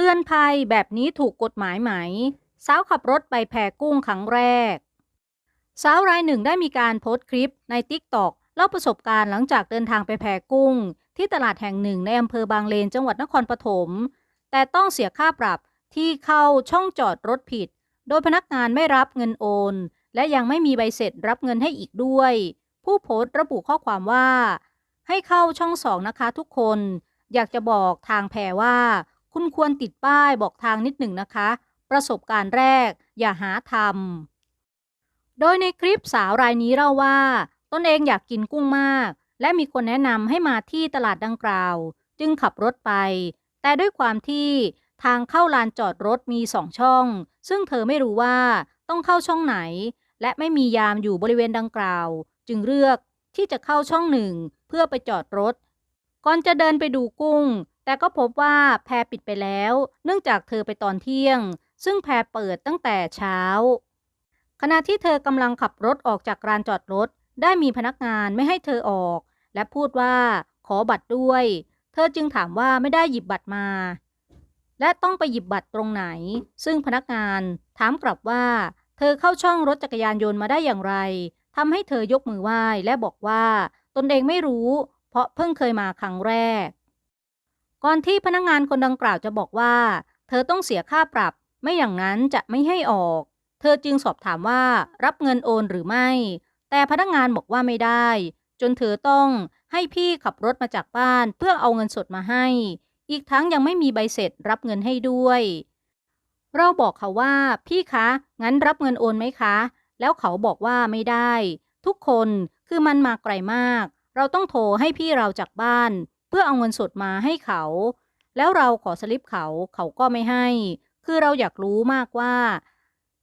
เตือนภัยแบบนี้ถูกกฎหมายไหม สาวขับรถไปแพกุ้งครั้งแรก สาวรายหนึ่งได้มีการโพสต์คลิปใน t ิ k t o k เล่าประสบการณ์หลังจากเดินทางไปแพกุ้ง ที่ตลาดแห่งหนึ่งในอำเภอบางเลนจังหวัดนครปฐม แต่ต้องเสียค่าปรับที่เข้าช่องจอดรถผิด โดยพนักงานไม่รับเงินโอน และยังไม่มีใบเสร็จรับเงินให้อีกด้วย ผู้โพสต์ระบุข้อความว่า ให้เข้าช่องสองนะคะทุกคน อยากจะบอกทางแพรว่า คุณควรติดป้ายบอกทางนิดหนึ่งนะคะ ประสบการณ์แรก อย่าหาทำโดยในคลิปสาวรายนี้เล่าว่า ตนเองอยากกินกุ้งมาก และมีคนแนะนำให้มาที่ตลาดดังกล่าว จึงขับรถไป แต่ด้วยความที่ทางเข้าลานจอดรถมีสองช่อง ซึ่งเธอไม่รู้ว่าต้องเข้าช่องไหน และไม่มียามอยู่บริเวณดังกล่าว จึงเลือกที่จะเข้าช่องหนึ่งเพื่อไปจอดรถ ก่อนจะเดินไปดูกุ้ง แต่ก็พบว่าแพรปิดไปแล้ว เนื่องจากเธอไปตอนเที่ยง ซึ่งแพรเปิดตั้งแต่เช้า ขณะที่เธอกำลังขับรถออกจากลานจอดรถ ได้มีพนักงานไม่ให้เธอออก และพูดว่าขอบัตรด้วย เธอจึงถามว่าไม่ได้หยิบบัตรมา และต้องไปหยิบบัตรตรงไหน ซึ่งพนักงานถามกลับว่า เธอเข้าช่องรถจักรยานยนต์มาได้อย่างไรทำให้เธอยกมือไหว้และบอกว่า ตนเองไม่รู้ เพราะเพิ่งเคยมาครั้งแรก ก่อนที่พนักงานคนดังกล่าวจะบอกว่า เธอต้องเสียค่าปรับ ไม่อย่างนั้นจะไม่ให้ออก เธอจึงสอบถามว่ารับเงินโอนหรือไม่ แต่พนักงานบอกว่าไม่ได้ จนเธอต้องให้พี่ขับรถมาจากบ้านเพื่อเอาเงินสดมาให้ อีกทั้งยังไม่มีใบเสร็จรับเงินให้ด้วย เราบอกเขาว่า พี่คะ งั้นรับเงินโอนไหมคะ แล้วเขาบอกว่าไม่ได้ ทุกคนคือมันมาไกลมาก เราต้องโทรให้พี่เราจากบ้าน เพื่อเอาเงินสดมาให้เขา แล้วเราขอสลิปเขาเขาก็ไม่ให้ คือเราอยากรู้มากว่า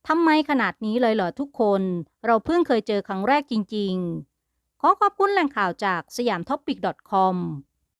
ทำไมขนาดนี้เลยเหรอทุกคน เราเพิ่งเคยเจอครั้งแรกจริง ๆ ขอขอบคุณแหล่งข่าวจากสยามท็อปปิก .com